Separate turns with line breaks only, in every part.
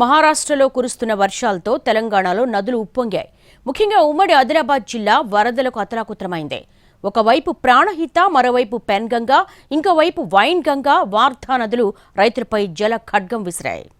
మహారాష్ట్రలో కురుస్తున్న వర్షాలతో తెలంగాణలో నదులు ఉప్పొంగాయి. ముఖ్యంగా ఉమ్మడి ఆదిలాబాద్ జిల్లా వరదలకు అతలాకుతలమైంది. ఒకవైపు ప్రాణహిత మరోవైపు పెన్గంగా ఇంకోవైపు వైన్ గంగా వార్ధా నదులు రైతులపై జల ఖడ్గం విసిరాయి.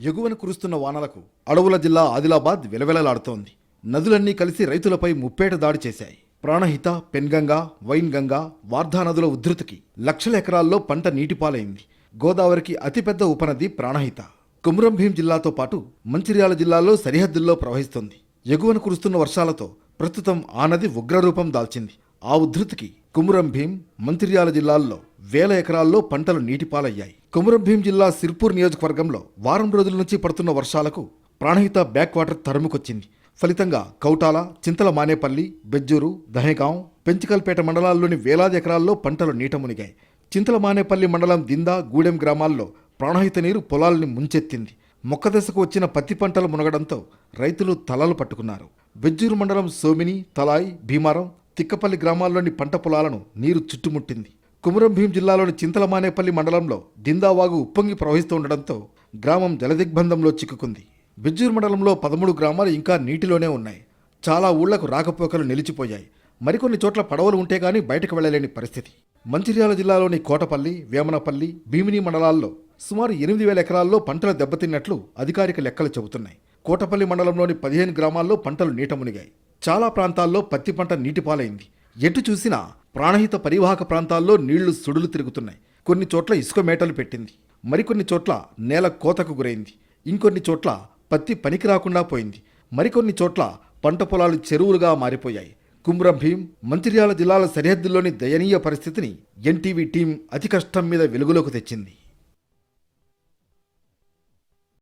ఎగువన కురుస్తున్న వానలకు అడవుల జిల్లా ఆదిలాబాద్ విలవిలలాడుతోంది. నదులన్నీ కలిసి రైతులపై ముప్పేట దాడి చేశాయి. ప్రాణహిత పెన్గంగా వైన్ గంగా వార్ధా నదుల ఉధృతికి లక్షల ఎకరాల్లో పంట నీటిపాలైంది. గోదావరికి అతిపెద్ద ఉపనది ప్రాణహిత. కుమురం భీం జిల్లాతో పాటు మంచిర్యాల జిల్లాలో సరిహద్దుల్లో ప్రవహిస్తుంది. ఎగువన కురుస్తున్న వర్షాలతో ప్రస్తుతం ఆ నది ఉగ్రరూపం దాల్చింది. ఆ ఉధృతికి కుమురం భీం మంచిర్యాల జిల్లాల్లో వేల ఎకరాల్లో పంటలు నీటిపాలయ్యాయి. కుమురం భీం జిల్లా సిర్పూర్ నియోజకవర్గంలో వారం రోజుల నుంచి పడుతున్న వర్షాలకు ప్రాణహిత బ్యాక్ వాటర్ తరుముకొచ్చింది. ఫలితంగా కౌటాల చింతల మానేపల్లి బెజ్జూరు దహేగాం పెంచికల్పేట మండలాల్లోని వేలాది ఎకరాల్లో పంటలు నీట మునిగాయి. చింతల మానేపల్లి మండలం దిందా గూడెం గ్రామాల్లో ప్రాణహిత నీరు పొలాల్ని ముంచెత్తింది. మొక్క దశకు వచ్చిన పత్తి పంటలు మునగడంతో రైతులు తలలు పట్టుకున్నారు. బెజ్జూరు మండలం సోమిని తలాయి భీమారం తిక్కపల్లి గ్రామాల్లోని పంట పొలాలను నీరు చుట్టుముట్టింది. కుమరం భీం జిల్లాలోని చింతలమానేపల్లి మండలంలో దిందావాగు ఉప్పొంగి ప్రవహిస్తూ ఉండడంతో గ్రామం జలదిగ్బంధంలో చిక్కుకుంది. బిజ్జూరు మండలంలో పదమూడు గ్రామాలు ఇంకా నీటిలోనే ఉన్నాయి. చాలా ఊళ్ళకు రాకపోకలు నిలిచిపోయాయి. మరికొన్ని చోట్ల పడవలు ఉంటే గానీ బయటకు వెళ్ళలేని పరిస్థితి. మంచిర్యాల జిల్లాలోని కోటపల్లి వేమనపల్లి భీమిని మండలాల్లో సుమారు ఎనిమిది వేల ఎకరాల్లో పంటలు దెబ్బతిన్నట్లు అధికారిక లెక్కలు చెబుతున్నాయి. కోటపల్లి మండలంలోని పదిహేను గ్రామాల్లో పంటలు నీట మునిగాయి. చాలా ప్రాంతాల్లో పత్తి పంట నీటిపాలైంది. ఎటు చూసినా ప్రాణహిత పరివాహక ప్రాంతాల్లో నీళ్ళు సుడులు తిరుగుతున్నాయి. కొన్ని చోట్ల ఇసుక మేటలు పెట్టింది. మరికొన్ని చోట్ల నేల కోతకు గురైంది. ఇంకొన్ని చోట్ల పత్తి పనికి రాకుండా పోయింది. మరికొన్ని చోట్ల పంట పొలాలు చెరువులుగా మారిపోయాయి. కుమ్రం భీం మంత్రియాల జిల్లాల సరిహద్దుల్లోని దయనీయ పరిస్థితిని ఎన్టీవీ టీం అతి కష్టం మీద వెలుగులోకి తెచ్చింది.